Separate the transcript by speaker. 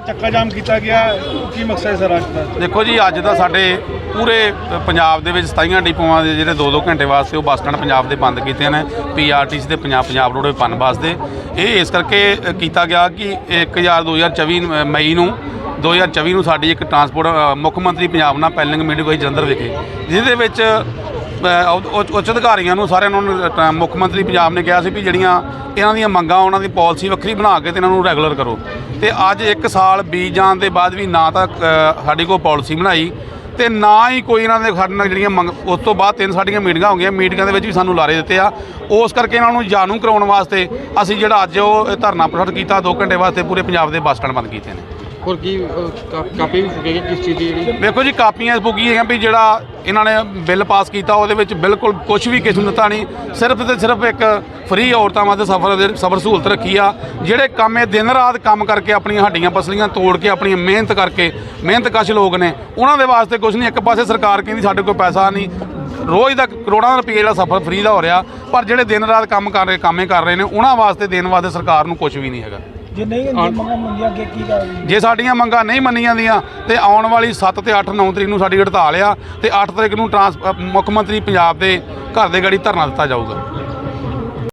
Speaker 1: ਚੱਕਾ ਜਾਮ ਕੀਤਾ ਗਿਆ। ਕੀ ਮਕਸਦ ਹੈ ਸਰ ਅੱਜ ਦਾ?
Speaker 2: ਦੇਖੋ ਜੀ ਅੱਜ ਦਾ ਸਾਡੇ ਪੂਰੇ ਪੰਜਾਬ ਦੇ ਵਿੱਚ 27 ਡਿਪੂਆਂ ਦੇ ਜਿਹੜੇ 2-2 ਘੰਟੇ ਵਾਸਤੇ ਉਹ ਬੱਸ ਸਟੈਂਡ ਪੰਜਾਬ ਦੇ ਬੰਦ ਕੀਤੇ ਨੇ। ਪੀਆਰਟੀਸੀ ਤੇ ਪੰਜਾਬ ਪੰਜਾਬ ਰੋਡ ਬੱਸ ਦੇ। ਇਹ ਇਸ ਕਰਕੇ ਕੀਤਾ ਗਿਆ ਕਿ 1000 2024 ਨੂੰ, ਅ, ਮਈ ਨੂੰ 2024 ਨੂੰ ਸਾਡੀ ਇੱਕ ਟਰਾਂਸਪੋਰਟ ਮੁੱਖ ਮੰਤਰੀ ਪੰਜਾਬ ਨਾਲ ਪੈਲਿੰਗ ਮੀਟਿੰਗ ਹੋਈ ਜਲੰਧਰ ਵਿਖੇ। ਜਿਹਦੇ ਵਿੱਚ ਉੱਚ- ਉੱਚ ਅਧਿਕਾਰੀਆਂ ਨੂੰ ਸਾਰਿਆਂ ਨੂੰ ਅ, ਮੁੱਖ ਮੰਤਰੀ ਪੰਜਾਬ ਨੇ ਕਿਹਾ ਸੀ ਵੀ ਜਿਹੜੀਆਂ ਇਹਨਾਂ ਦੀਆਂ ਮੰਗਾਂ ਉਹਨਾਂ ਦੀ ਪਾਲਿਸੀ ਵੱਖਰੀ ਬਣਾ ਕੇ ਤੇ ਇਹਨਾਂ ਨੂੰ ਰੈਗੂਲਰ ਕਰੋ। ਤੇ ਅੱਜ 1 ਸਾਲ ਬੀਤ ਜਾਣ ਦੇ ਬਾਅਦ ਵੀ ਨਾ ਤਾਂ ਅ, ਸਾਡੀ ਕੋਈ ਪਾਲਿਸੀ ਬਣਾਈ ਤੇ ਨਾ ਹੀ ਕੋਈ ਇਹਨਾਂ ਦੇ ਸਾਡੇ ਨਾਲ ਜਿਹੜੀਆਂ ਮੰਗ ਉਸ ਤੋਂ ਬਾਅਦ ਤਿੰਨ ਸਾਡੀਆਂ ਮੀਟਿੰਗਾਂ ਹੋ ਗਈਆਂ ਮੀਟਿੰਗਾਂ ਦੇ ਵਿੱਚ ਵੀ ਸਾਨੂੰ ਲਾਰੇ ਦਿੱਤੇ ਆ। ਉਸ ਕਰਕੇ ਇਹਨਾਂ ਨੂੰ ਜਾਣੂ ਕਰਾਉਣ ਵਾਸਤੇ ਅਸੀਂ ਜਿਹੜਾ ਅੱਜ ਉਹ ਧਰਨਾ ਪ੍ਰਦਰਸ਼ਨ ਕੀਤਾ 2 ਘੰਟੇ ਵਾਸਤੇ ਪੂਰੇ ਪੰਜਾਬ ਦੇ ਬੱਸ ਸਟੈਂਡ ਬੰਦ ਕੀਤੇ ਨੇ।
Speaker 3: ਹੋਰ ਕੀ ਅਹ, ਕਾ- ਕਾਪੀ ਵੀ ਫੁਕੇਗੀ ਕਿਸ ਚੀਜ਼ ਦੀ ਜਿਹੜੀ?
Speaker 2: ਵੇਖੋ ਜੀ ਕਾਪੀਆਂ ਪੁੱਗੀ ਹੈਗੀਆਂ ਵੀ ਜਿਹੜਾ ਇਹਨਾਂ ਨੇ ਬਿੱਲ ਪਾਸ ਕੀਤਾ ਉਹਦੇ ਵਿੱਚ ਬਿਲਕੁਲ ਕੁਝ ਵੀ ਕਿਸ ਨੂੰ ਦਿੱਤਾ ਨਹੀਂ। ਸਿਰਫ ਤੇ ਸਿਰਫ ਇੱਕ ਫ੍ਰੀ ਔਰਤਾਂ ਵਾਸਤੇ ਸਫਰ ਦੇ ਸਫਰ ਸਹੂਲਤ ਰੱਖੀ ਆ ਜਿਹੜੇ ਕੰਮ ਇਹ ਦਿਨ ਰਾਤ ਕੰਮ ਕਰਕੇ ਆਪਣੀਆਂ ਹੱਡੀਆਂ ਪਸਲੀਆਂ ਤੋੜ ਕੇ ਆਪਣੀਆਂ ਮਿਹਨਤ ਕਰਕੇ ਮਿਹਨਤਕਸ਼ ਲੋਕ ਨੇ ਉਹਨਾਂ ਦੇ ਵਾਸਤੇ ਕੁਝ ਨਹੀਂ ਇੱਕ ਪਾਸੇ ਸਰਕਾਰ ਕਹਿੰਦੀ ਸਾਡੇ ਕੋਲ ਪੈਸਾ ਨਹੀਂ। ਰੋਜ਼ ਦਾ ਕਰੋੜਾਂ ਦਾ ਰੁਪਏ ਜਿਹੜਾ ਸਫਰ ਫ੍ਰੀ ਦਾ ਹੋ ਰਿਹਾ ਪਰ ਜਿਹੜੇ ਦਿਨ ਰਾਤ ਕੰਮ ਕਰ ਰਹੇ ਕੰਮੇ ਕਰ ਰਹੇ ਨੇ ਉਹਨਾਂ ਵਾਸਤੇ ਦੇਣ ਵਾਸਤੇ ਸਰਕਾਰ ਨੂੰ ਕੁਝ ਵੀ ਨਹੀਂ ਹੈਗਾ।
Speaker 1: ਜੇ ਨਹੀਂ ਜੇ ਮੰਗਾਂ ਮੰਗੀਆਂ ਅੱਗੇ ਕੀ ਕਰਾਂਗੇ
Speaker 2: ਜੇ ਸਾਡੀਆਂ ਮੰਗਾਂ ਨਹੀਂ ਮੰਨੀਆਂ ਜਾਂਦੀਆਂ ਤੇ ਆਉਣ ਵਾਲੀ 7 ਤੇ 8 9 ਤਰੀਕ ਨੂੰ ਸਾਡੀ ਹੜਤਾਲ ਆ ਤੇ 8 ਤਰੀਕ ਨੂੰ ਟਰਾਂਸ ਮੁੱਖ ਮੰਤਰੀ ਪੰਜਾਬ ਦੇ ਘਰ ਦੇ ਗਾੜੀ ਧਰਨਾ ਦਿੱਤਾ ਜਾਊਗਾ।